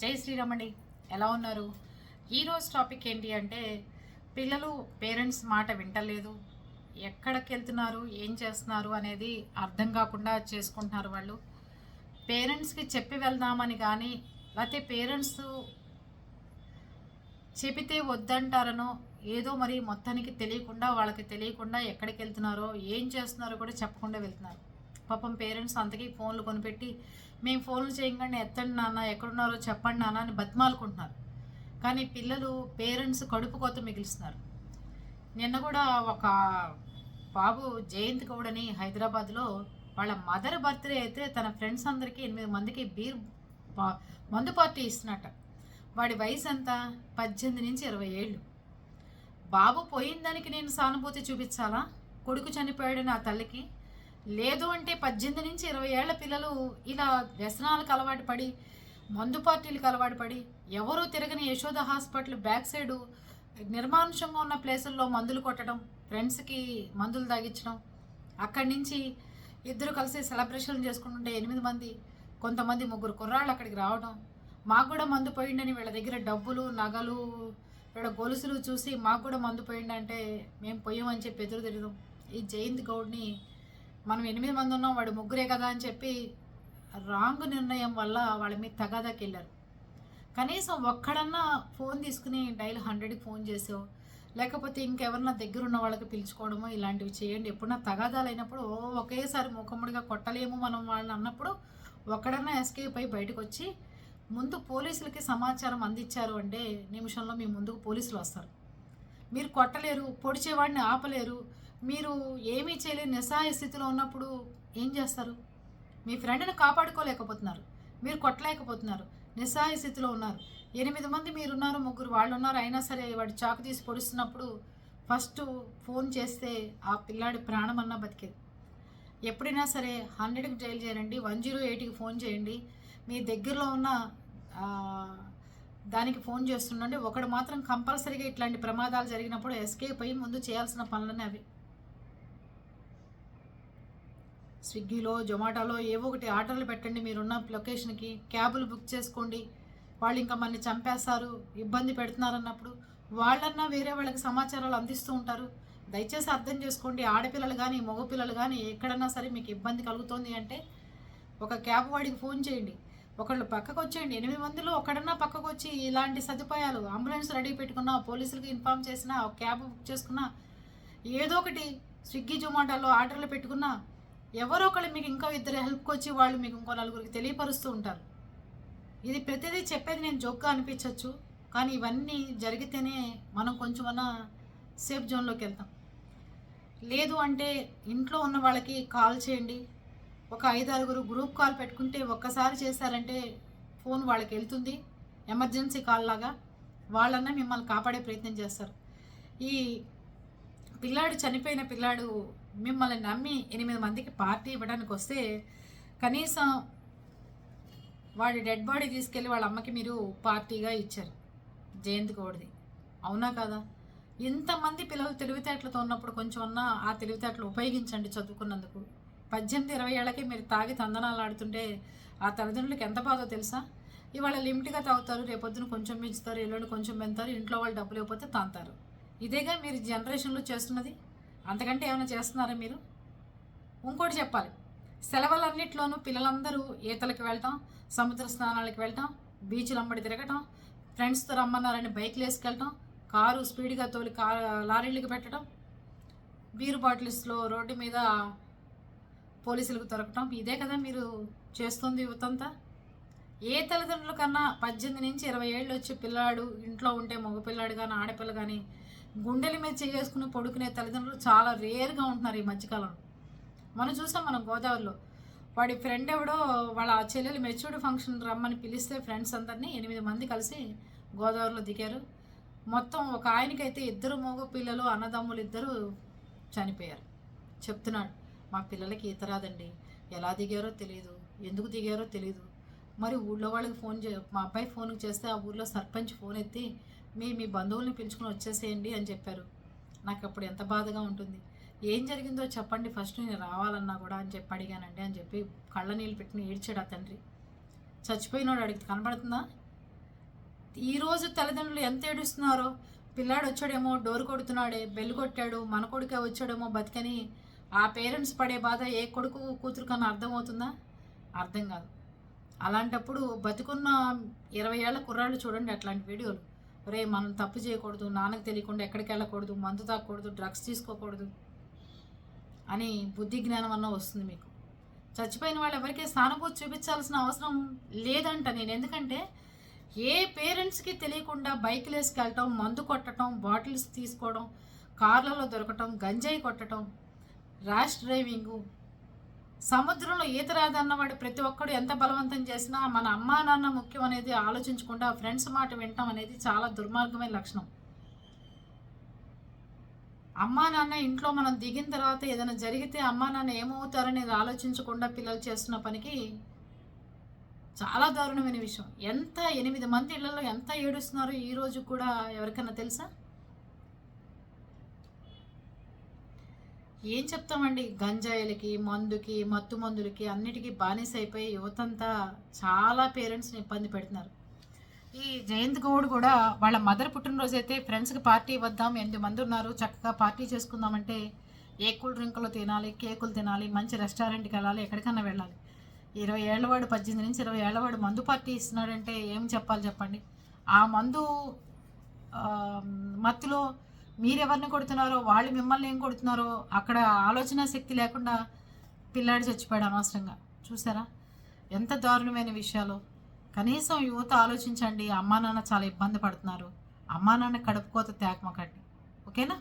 జై శ్రీరామండి. ఎలా ఉన్నారు? ఈరోజు టాపిక్ ఏంటి అంటే పిల్లలు పేరెంట్స్ మాట వింటలేదు. ఎక్కడికి వెళ్తున్నారు? ఏం చేస్తున్నారు? అనేది అర్థం కాకుండా చేసుకుంటున్నారు వాళ్ళు. పేరెంట్స్కి చెప్పి వెళ్దామని కానీ లేకపోతే పేరెంట్స్ చెబితే వద్దంటారనో ఏదో మరి మొత్తానికి తెలియకుండా వాళ్ళకి తెలియకుండా ఎక్కడికి వెళ్తున్నారో ఏం చేస్తున్నారో కూడా చెప్పకుండా వెళ్తున్నారు. పాపం పేరెంట్స్ అంతకీ ఫోన్లు కొనిపెట్టి మేము ఫోన్లు చేయగానే ఎత్తండి నాన్న ఎక్కడున్నారో చెప్పండి నాన్న అని బతిమాలుకుంటున్నారు. కానీ పిల్లలు పేరెంట్స్ కడుపు కోత మిగిలిస్తున్నారు. నిన్న కూడా ఒక బాబు జయంత్ గౌడని హైదరాబాద్లో వాళ్ళ మదర్ బర్త్డే అయితే తన ఫ్రెండ్స్ అందరికీ ఎనిమిది మందికి బీర్ మందు పార్టీ ఇస్తున్నట్ట వాడి వయసు ఎంత? పద్దెనిమిది నుంచి ఇరవై ఏళ్ళు. బాబు పోయిన దానికి నేను సానుభూతి చూపించాలా? కొడుకు చనిపోయాడని ఆ తల్లికి. లేదు అంటే పద్దెనిమిది నుంచి ఇరవై ఏళ్ళ పిల్లలు ఇలా వ్యసనాలకు అలవాటు పడి మందు పార్టీలకు అలవాటు పడి ఎవరూ తిరగని యశోద హాస్పిటల్ బ్యాక్ సైడ్ నిర్మానుషంగా ఉన్న ప్లేసుల్లో మందులు కొట్టడం ఫ్రెండ్స్కి మందులు తాగించడం అక్కడి నుంచి ఇద్దరు కలిసి సెలబ్రేషన్ చేసుకుంటుంటే ఎనిమిది మంది కొంతమంది ముగ్గురు కుర్రాళ్ళు అక్కడికి రావడం మాకు కూడా మందు పోయిండని వీళ్ళ దగ్గర డబ్బులు నగలు వీళ్ళ గొలుసులు చూసి మాకు కూడా మందు పోయిండంటే మేము పోయామని చెప్పి ఎదురు తిరగడం ఈ జయంత్ గౌడ్ని మనం ఎనిమిది మంది ఉన్నాం వాడు ముగ్గురే కదా అని చెప్పి రాంగ్ నిర్ణయం వల్ల వాళ్ళ మీద తగాదాకి వెళ్ళారు. కనీసం ఒక్కడన్నా ఫోన్ తీసుకుని డైల్ హండ్రెడ్కి ఫోన్ చేసావు లేకపోతే ఇంకెవరన్నా దగ్గర ఉన్న వాళ్ళకి పిలుచుకోవడమో ఇలాంటివి చేయండి. ఎప్పుడన్నా తగాదాలు అయినప్పుడు ఓ ఒకేసారి ముఖముడిగా కొట్టలేము మనం వాళ్ళని అన్నప్పుడు ఒక్కడన్నా ఎస్కేప్ అయి బయటకు వచ్చి ముందు పోలీసులకి సమాచారం అందించారు అంటే నిమిషంలో మీ ముందుకు పోలీసులు వస్తారు. మీరు కొట్టలేరు పొడిచేవాడిని ఆపలేరు మీరు ఏమీ చేయలేని నిస్సహాయ స్థితిలో ఉన్నప్పుడు ఏం చేస్తారు? మీ ఫ్రెండ్ని కాపాడుకోలేకపోతున్నారు. మీరు కొట్టలేకపోతున్నారు. నిస్సహాయ స్థితిలో ఉన్నారు. ఎనిమిది మంది మీరున్నారు ముగ్గురు వాళ్ళు ఉన్నారు అయినా సరే వాడు చాకు తీసి పొడుస్తున్నప్పుడు ఫస్ట్ ఫోన్ చేస్తే ఆ పిల్లాడి ప్రాణం అన్నా బతికేది. ఎప్పుడైనా సరే హండ్రెడ్కి డైల్ చేయండి వన్ జీరో ఎయిట్కి ఫోన్ చేయండి. మీ దగ్గరలో ఉన్న దానికి ఫోన్ చేస్తుండండి. ఒకడు మాత్రం కంపల్సరీగా ఇట్లాంటి ప్రమాదాలు జరిగినప్పుడు ఎస్కేప్ అయ్యి ముందు చేయాల్సిన పనులనే అవి. స్విగ్గీలో జొమాటోలో ఏవో ఒకటి ఆర్డర్లు పెట్టండి మీరున్న లొకేషన్కి. క్యాబులు బుక్ చేసుకోండి. వాళ్ళు ఇంకా మనల్ని చంపేస్తారు. ఇబ్బంది పెడుతున్నారు అన్నప్పుడు వాళ్ళన్నా వేరే వాళ్ళకి సమాచారాలు అందిస్తూ ఉంటారు. దయచేసి అర్థం చేసుకోండి. ఆడపిల్లలు కానీ మగపిల్లలు కానీ ఎక్కడన్నా సరే మీకు ఇబ్బంది కలుగుతుంది అంటే ఒక క్యాబ్ వాడికి ఫోన్ చేయండి. ఒకళ్ళు పక్కకు వచ్చేయండి. ఎనిమిది మందిలో ఒకడన్నా పక్కకు వచ్చి ఇలాంటి సదుపాయాలు అంబులెన్స్ రెడీ పెట్టుకున్నా పోలీసులకు ఇన్ఫామ్ చేసినా ఒక క్యాబ్ బుక్ చేసుకున్నా ఏదో ఒకటి స్విగ్గీ జొమాటోలో ఆర్డర్లు పెట్టుకున్నా ఎవరో ఒకళ్ళు మీకు ఇంకా ఇద్దరు హెల్ప్కి వచ్చి వాళ్ళు మీకు ఇంకో నలుగురికి తెలియపరుస్తూ ఉంటారు. ఇది ప్రతిదీ చెప్పేది నేను జోక్గా అనిపించవచ్చు కానీ ఇవన్నీ జరిగితేనే మనం కొంచెమన్నా సేఫ్ జోన్లోకి వెళ్తాం. లేదు అంటే ఇంట్లో ఉన్న వాళ్ళకి కాల్ చేయండి. ఒక ఐదు ఆరుగురు గ్రూప్ కాల్ పెట్టుకుంటే ఒక్కసారి చేశారంటే ఫోన్ వాళ్ళకి వెళ్తుంది. ఎమర్జెన్సీ కాల్ లాగా వాళ్ళన్నా మిమ్మల్ని కాపాడే ప్రయత్నం చేస్తారు. ఈ పిల్లాడు చనిపోయిన పిల్లాడు మిమ్మల్ని నమ్మి ఎనిమిది మందికి పార్టీ ఇవ్వడానికి వస్తే కనీసం వాడి డెడ్ బాడీ తీసుకెళ్ళి వాళ్ళ అమ్మకి మీరు పార్టీగా ఇచ్చారు. జయంతి గౌడ్ది అవునా కదా? ఇంతమంది పిల్లలు తెలివితేటలతో ఉన్నప్పుడు కొంచెం అన్నా ఆ తెలివితేటలు ఉపయోగించండి చదువుకున్నందుకు. పద్దెనిమిది ఇరవై ఏళ్ళకి మీరు తాగి తందనాలు ఆడుతుంటే ఆ తల్లిదండ్రులకు ఎంత బాధో తెలుసా? ఇవాళ లిమిట్గా తాగుతారు రేపొద్దున కొంచెం పెంచుతారు ఎల్లుండి కొంచెం పెంచుతారు ఇంట్లో వాళ్ళు డబ్బులు లేకపోతే తాంతారు. ఇదేగా మీరు జనరేషన్లో చేస్తున్నది? అంతకంటే ఏమైనా చేస్తున్నారా మీరు? ఇంకోటి చెప్పాలి. సెలవులన్నింటిలోనూ పిల్లలందరూ ఈతలకు వెళ్తాం సముద్ర స్నానాలకు వెళ్తాం బీచ్లు అమ్మడి తిరగటం ఫ్రెండ్స్తో రమ్మన్నారని బైక్లు వేసుకెళ్ళటం కారు స్పీడ్గా తోలి కారు లారీలకు పెట్టడం బీరు బాటిల్స్లో రోడ్డు మీద పోలీసులకు దొరకటం ఇదే కదా మీరు చేస్తుంది యువతంతా ఏ తల్లిదండ్రుల కన్నా పద్దెనిమిది నుంచి ఇరవై ఏళ్ళు వచ్చే పిల్లాడు ఇంట్లో ఉంటే మగపిల్లాడు కానీ ఆడపిల్ల కానీ గుండెల మీద చేసుకుని పడుకునే తల్లిదండ్రులు చాలా రేర్గా ఉంటున్నారు ఈ మధ్యకాలంలో. మనం చూసాం మనం గోదావరిలో. వాడి ఫ్రెండ్ ఎవడో వాళ్ళ చెల్లెలు మెచ్యూర్డ్ ఫంక్షన్ రమ్మని పిలిస్తే ఫ్రెండ్స్ అందరినీ ఎనిమిది మంది కలిసి గోదావరిలో దిగారు. మొత్తం ఒక ఆయనకైతే ఇద్దరు మగ పిల్లలు అన్నదమ్ములు ఇద్దరు చనిపోయారు. చెప్తున్నాడు మా పిల్లలకి ఈత రాదండి ఎలా దిగారో తెలియదు ఎందుకు దిగారో తెలియదు మరి ఊళ్ళో వాళ్ళకి ఫోన్ చే మా అబ్బాయి ఫోన్కి చేస్తే ఆ ఊళ్ళో సర్పంచ్ ఫోన్ ఎత్తి మీ మీ బంధువుల్ని పిలుచుకుని వచ్చేసేయండి అని చెప్పారు. నాకు అప్పుడు ఎంత బాధగా ఉంటుంది. ఏం జరిగిందో చెప్పండి ఫస్ట్ నేను రావాలన్నా కూడా అని చెప్పి అడిగానండి అని చెప్పి కళ్ళ నీళ్ళు పెట్టుకుని ఏడ్చాడు ఆ తండ్రి. చచ్చిపోయినోడు అడిగి కనబడుతుందా? ఈరోజు తల్లిదండ్రులు ఎంత ఏడుస్తున్నారో? పిల్లాడు వచ్చాడేమో డోర్ కొడుతున్నాడే బెల్ కొట్టాడు మన కొడుకే వచ్చాడేమో బతికని ఆ పేరెంట్స్ పడే బాధ ఏ కొడుకు కూతురు కన్నా అర్థమవుతుందా? అర్థం కాదు. అలాంటప్పుడు బతుకున్న ఇరవై ఏళ్ళ కుర్రాళ్ళు చూడండి అట్లాంటి వీడియోలు. రే మనం తప్పు చేయకూడదు నాన్నకు తెలియకుండా ఎక్కడికి వెళ్ళకూడదు మందు తాగకూడదు డ్రగ్స్ తీసుకోకూడదు అని బుద్ధి జ్ఞానం అన్న వస్తుంది మీకు. చచ్చిపోయిన వాళ్ళు ఎవరికీ సానుభూతి చూపించాల్సిన అవసరం లేదంట నేను. ఎందుకంటే ఏ పేరెంట్స్కి తెలియకుండా బైక్లు వేసుకెళ్ళటం మందు కొట్టడం బాటిల్స్ తీసుకోవడం కార్లలో దొరకటం గంజాయి కొట్టడం ర్యాష్ డ్రైవింగు సముద్రంలో ఈత రాదన్నవాడు ప్రతి ఒక్కడు ఎంత బలవంతం చేసినా మన అమ్మా నాన్న ముఖ్యం అనేది ఆలోచించకుండా ఫ్రెండ్స్ మాట వినటం అనేది చాలా దుర్మార్గమైన లక్షణం. అమ్మా నాన్న ఇంట్లో మనం దిగిన తర్వాత ఏదైనా జరిగితే అమ్మా నాన్న ఏమవుతారనేది ఆలోచించకుండా పిల్లలు చేస్తున్న పనికి చాలా దారుణమైన విషయం. ఎంత ఎనిమిది మంది ఇళ్ళలో ఎంత ఏడుస్తున్నారో ఈ రోజు కూడా ఎవరికైనా తెలుసా? ఏం చెప్తామండి? గంజాయిలకి మందుకి మత్తు మందులకి అన్నిటికీ బానిస అయిపోయి యువతంతా చాలా పేరెంట్స్ని ఇబ్బంది పెడుతున్నారు. ఈ జయంత్ గౌడ్ కూడా వాళ్ళ మదర్ పుట్టినరోజు అయితే ఫ్రెండ్స్కి పార్టీ ఇవ్వద్దాం ఎనిమిది మంది ఉన్నారు చక్కగా పార్టీ చేసుకుందామంటే ఏ కూల్ డ్రింకులు తినాలి కేకులు తినాలి మంచి రెస్టారెంట్కి వెళ్ళాలి ఎక్కడికన్నా వెళ్ళాలి. ఇరవై ఏళ్ళవాడు పద్దెనిమిది నుంచి ఇరవై ఏళ్ళవాడు మందు పార్టీ ఇస్తున్నాడంటే ఏం చెప్పాలి చెప్పండి? ఆ మందు మత్తులో మీరెవరిని కొడుతున్నారో వాళ్ళు మిమ్మల్ని ఏం కొడుతున్నారో అక్కడ ఆలోచన శక్తి లేకుండా పిల్లాడి చచ్చిపోయాడు అనవసరంగా. చూసారా? ఎంత దారుణమైన విషయాలు. కనీసం యువత ఆలోచించండి అమ్మా నాన్న చాలా ఇబ్బంది పడుతున్నారు. అమ్మా నాన్న కడుపుకోత తేకమకండి ఓకేనా?